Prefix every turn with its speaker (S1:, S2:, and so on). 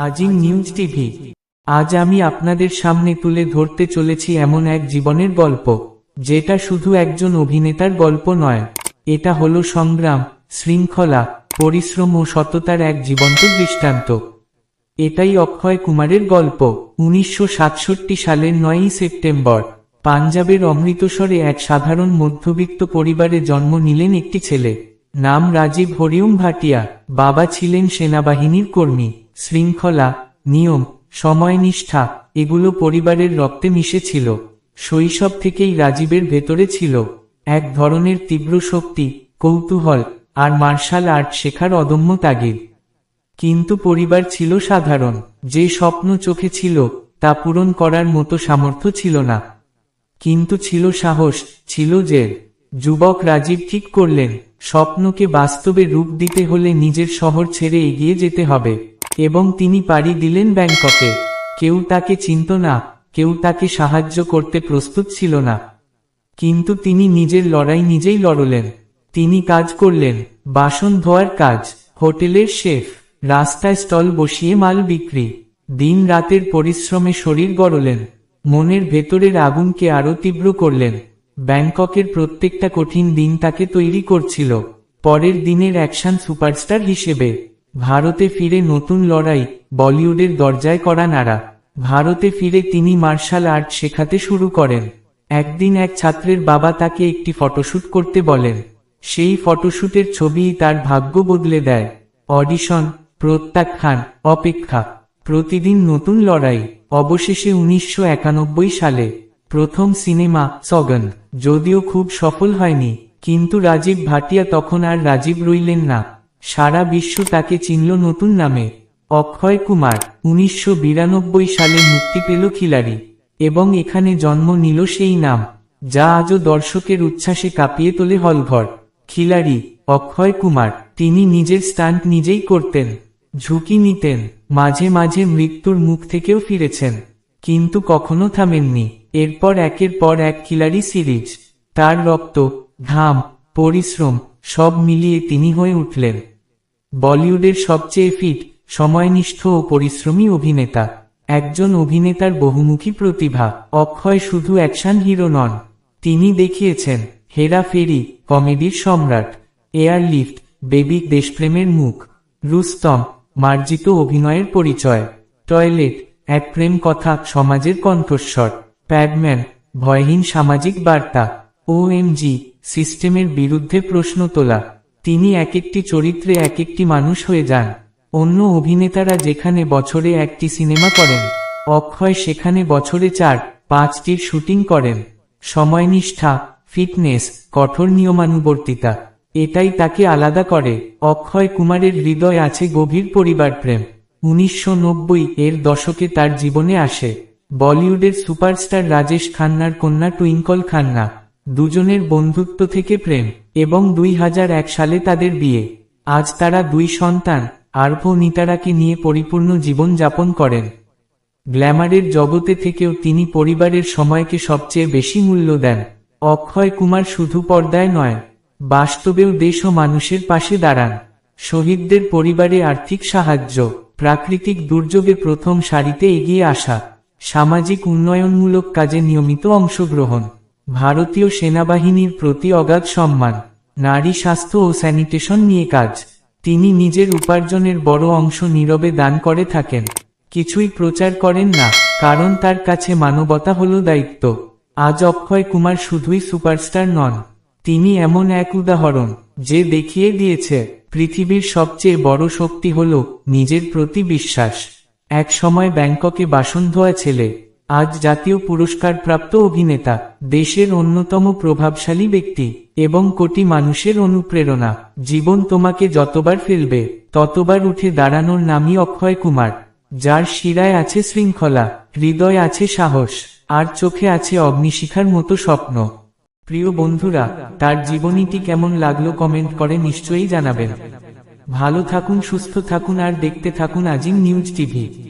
S1: আজিম news TV. আজ আমি আপনাদের সামনে তুলে ধরতে চলেছি এমন এক জীবনের গল্প, যেটা শুধু একজন অভিনেতার গল্প নয়, এটা হলো সংগ্রাম, শৃঙ্খলা, পরিশ্রম ও সততার এক জীবন্ত দৃষ্টান্ত। এটাই অক্ষয় কুমারের গল্প, উনিশশো সাতষট্টি সালের নয়ই সেপ্টেম্বর। পাঞ্জাবের অমৃতসরে এক সাধারণ মধ্যবিত্ত পরিবারে জন্ম নিলেন একটি ছেলে, নাম রাজীব হরিওম ভাটিয়া, বাবা ছিলেন সেনাবাহিনীর কর্মী। শৃঙ্খলা, নিয়ম, সময়নিষ্ঠা, এগুলো পরিবারের রক্তে মিশেছিল। শৈশব থেকেই রাজীবের ভেতরে ছিল এক ধরনের তীব্র শক্তি, কৌতূহল আর মার্শাল আর্ট শেখার অদম্য তাগিদ। কিন্তু পরিবার ছিল সাধারণ, যে স্বপ্ন চোখে ছিল তা পূরণ করার মতো সামর্থ্য ছিল না। কিন্তু ছিল সাহস, ছিল জেদ। যুবক রাজীব ঠিক করলেন, স্বপ্নকে বাস্তবে রূপ দিতে হলে নিজের শহর ছেড়ে এগিয়ে যেতে হবে। এবং তিনি পাড়ি দিলেন ব্যাংককে। কেউ তাকে চিনত না, কেউ তাকে সাহায্য করতে প্রস্তুত ছিল না। কিন্তু তিনি নিজের লড়াই নিজেই লড়লেন। তিনি কাজ করলেন, বাসন ধোয়ার কাজ, হোটেলের শেফ, রাস্তায় স্টল বসিয়ে মাল বিক্রি। দিন রাতের পরিশ্রমে শরীর গড়লেন, মনের ভেতরের আগুনকে আরও তীব্র করলেন। ব্যাংককের প্রত্যেকটা কঠিন দিন তাকে তৈরি করছিল, পরের দিনের অ্যাকশন সুপারস্টার হিসেবে। ভারতে ফিরে নতুন লড়াই, বলিউডের দরজায় করা নাড়া। ভারতে ফিরে তিনি মার্শাল আর্ট শেখাতে শুরু করেন। একদিন এক ছাত্রের বাবা তাকে একটি ফটোশ্যুট করতে বলেন। সেই ফটোশ্যুটের ছবিই তার ভাগ্য বদলে দেয়। অডিশন, প্রত্যাখ্যান, অপেক্ষা। প্রতিদিন নতুন লড়াই, অবশেষে উনিশশো একানব্বই সালে। প্রথম সিনেমা সগন যদিও খুব সফল হয়নি, কিন্তু রাজীব ভাটিয়া তখন আর রাজীব রইলেন না। সারা বিশ্ব তাকে চিনল নতুন নামে। অক্ষয় কুমার, উনিশশো বিরানব্বই সালে মুক্তি পেল খিলাড়ি, এবং এখানে জন্ম নিল সেই নাম, যা আজও দর্শকের উচ্ছ্বাসে কাঁপিয়ে তোলে হলঘর। খিলাড়ি, অক্ষয় কুমার, তিনি নিজের স্টান্ট নিজেই করতেন, ঝুঁকি নিতেন, মাঝে মাঝে মৃত্যুর মুখ থেকেও ফিরেছেন, কিন্তু কখনো থামেননি। এরপর একের পর এক খিলাড়ি সিরিজ, তার রক্ত, ঘাম, পরিশ্রম, সব মিলিয়ে তিনি হয়ে উঠলেন। বলিউডের সবচেয়ে ফিট, সময়নিষ্ঠ ও পরিশ্রমী অভিনেতা। একজন অভিনেতার বহুমুখী প্রতিভা, অক্ষয় শুধু অ্যাকশন হিরো নন। তিনি দেখিয়েছেন, হেরা ফেরি, কমেডির সম্রাট এয়ারলিফট বেবি দেশপ্রেমের মুখ, রুস্তম, মার্জিত অভিনয়ের পরিচয়, টয়লেট, এক প্রেম কথা, সমাজের কণ্ঠস্বর, প্যাডম্যান, ভয়হীন সামাজিক বার্তা ওএমজি সিস্টেমের বিরুদ্ধে প্রশ্ন তোলা। তিনি এক একটি চরিত্রে এক একটি মানুষ হয়ে যান। অন্য অভিনেতারা যেখানে বছরে একটি সিনেমা করেন, অক্ষয় সেখানে বছরে চার, পাঁচটির শুটিং করেন। সময়নিষ্ঠা, ফিটনেস, কঠোর নিয়মানুবর্তিতা, এটাই তাকে আলাদা করে। অক্ষয় কুমারের হৃদয় আছে গভীর পরিবার প্রেম। উনিশশো নব্বই এর দশকে তার জীবনে আসে। বলিউডের সুপারস্টার রাজেশ খান্নার কন্যা টুইঙ্কল খান্না, দুজনের বন্ধুত্ব থেকে প্রেম। এবং দুই হাজার এক সালে তাদের বিয়ে। আজ তারা দুই সন্তান, আর্ভ নিতারাকে নিয়ে পরিপূর্ণ জীবন যাপন করেন। গ্ল্যামারের জগতে থেকেও তিনি পরিবারের সময়কে সবচেয়ে বেশি মূল্য দেন। অক্ষয় কুমার শুধু পর্দায় নয়, বাস্তবেও দেশ ও মানুষের পাশে দাঁড়ান। শহীদদের পরিবারে আর্থিক সাহায্য, প্রাকৃতিক দুর্যোগে প্রথম সারিতে এগিয়ে আসা, সামাজিক উন্নয়নমূলক কাজে নিয়মিত অংশগ্রহণ। ভারতীয় সেনাবাহিনীর প্রতি অগাধ সম্মান, নারী স্বাস্থ্য ও স্যানিটেশন নিয়ে কাজ। তিনি নিজের উপার্জনের বড় অংশ নীরবে দান করে থাকেন। কিছুই প্রচার করেন না, কারণ তার কাছে মানবতা হল দায়িত্ব। আজ অক্ষয় কুমার শুধুই সুপারস্টার নন। তিনি এমন এক উদাহরণ, যে দেখিয়ে দিয়েছে, পৃথিবীর সবচেয়ে বড় শক্তি হল নিজের প্রতি বিশ্বাস। এক সময় ব্যাংককে বাসন ধোয়া ছেলে আজ জাতীয় পুরস্কার প্রাপ্ত অভিনেতা, দেশের অন্যতম প্রভাবশালী ব্যক্তি, এবং কোটি মানুষের অনুপ্রেরণা। জীবন তোমাকে যতবার ফেলবে, ততবার উঠে দাঁড়ানোর নামই অক্ষয় কুমার, যার শিরায় আছে শৃঙ্খলা, হৃদয় আছে সাহস, আর চোখে আছে অগ্নিশিখার মতো স্বপ্ন। প্রিয় বন্ধুরা, তার জীবনীটি কেমন লাগল কমেন্ট করে নিশ্চয়ই জানাবেন। ভালো থাকুন, সুস্থ থাকুন, আর দেখতে থাকুন আজিম নিউজ টিভি।